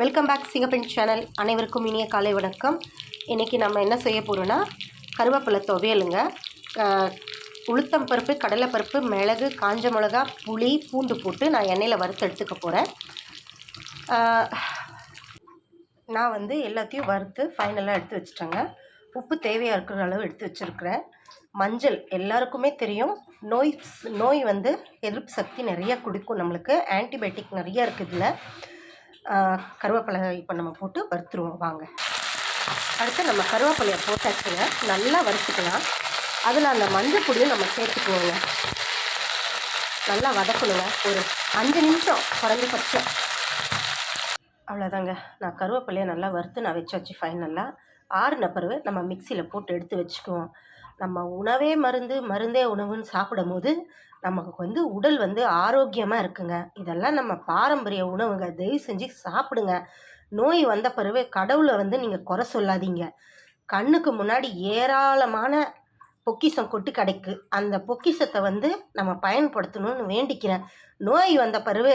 Welcome back சிங்கப்பெண் channel அனைவருக்கும் இனிய காலை வணக்கம். இன்றைக்கி நம்ம என்ன செய்ய போகிறோன்னா கருவேப்பிலை துவையலுங்க உளுத்தம் பருப்பு கடலைப்பருப்பு மிளகு காஞ்ச மிளகா புளி பூண்டு போட்டு நான் எண்ணெயில் வறுத்து எடுத்துக்க போகிறேன் நான் வந்து எல்லாத்தையும் வறுத்து ஃபைனலாக எடுத்து வச்சிட்டேங்க. உப்பு தேவையாக இருக்கிற அளவு எடுத்து வச்சுருக்கிறேன். மஞ்சள் எல்லாருக்குமே தெரியும். நோய் நோய் வந்து எதிர்ப்பு சக்தி நிறைய கொடுக்கும் நம்மளுக்கு. ஆன்டிபயோட்டிக் நிறைய இருக்குது இதில். கருவேப்பிலை இப்போ நம்ம போட்டு வறுத்துருவோம். வாங்க. அடுத்து நம்ம கருவேப்பிலையை போட்டாச்சுங்க. நல்லா வறுத்துக்கலாம். அதில் அந்த மஞ்சள் பொடியும் நம்ம சேர்த்துக்குவோங்க. நல்லா வதக்கணுங்க. ஒரு அஞ்சு நிமிஷம் குறைஞ்சபட்சம் அவ்வளோதாங்க நான் கருவேப்பிலையை நல்லா வறுத்து நான் வச்சாச்சு ஃபைனலாக ஆறுன பிறகு நம்ம மிக்சியில் போட்டு எடுத்து வச்சுக்குவோம். நம்ம உணவே மருந்து மருந்தே உணவுன்னு சாப்பிடும் போது நமக்கு வந்து உடல் வந்து ஆரோக்கியமாக இருக்குங்க. இதெல்லாம் நம்ம பாரம்பரிய உணவுங்க. தயவு செஞ்சு சாப்பிடுங்க. நோய் வந்த பிறகு கடவுளை வந்து நீங்கள் குறை சொல்லாதீங்க. கண்ணுக்கு முன்னாடி ஏராளமான பொக்கிஷம் கொட்டு கிடைக்கு. அந்த பொக்கிஷத்தை வந்து நம்ம பயன்படுத்தணும்னு வேண்டிக்கிறேன். நோய் வந்த பிறகு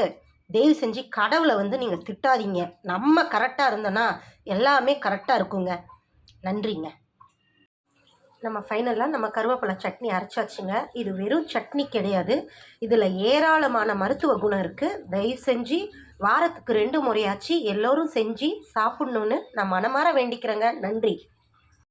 தயவு செஞ்சு கடவுளை வந்து நீங்கள் திட்டாதீங்க. நம்ம கரெக்டாக இருந்தோன்னா எல்லாமே கரெக்டாக இருக்குங்க. நன்றிங்க. நம்ம ஃபைனலாக நம்ம கருவேப்பிலை சட்னி அரைச்சாச்சுங்க இது வெறும் சட்னி கிடையாது. இதில் ஏராளமான மருத்துவ குணம் இருக்குது தயவு செஞ்சு வாரத்துக்கு ரெண்டு முறையாச்சு எல்லோரும் செஞ்சு சாப்பிட்ணுன்னு நான் மனமாற வேண்டிக்கிறேங்க. நன்றி.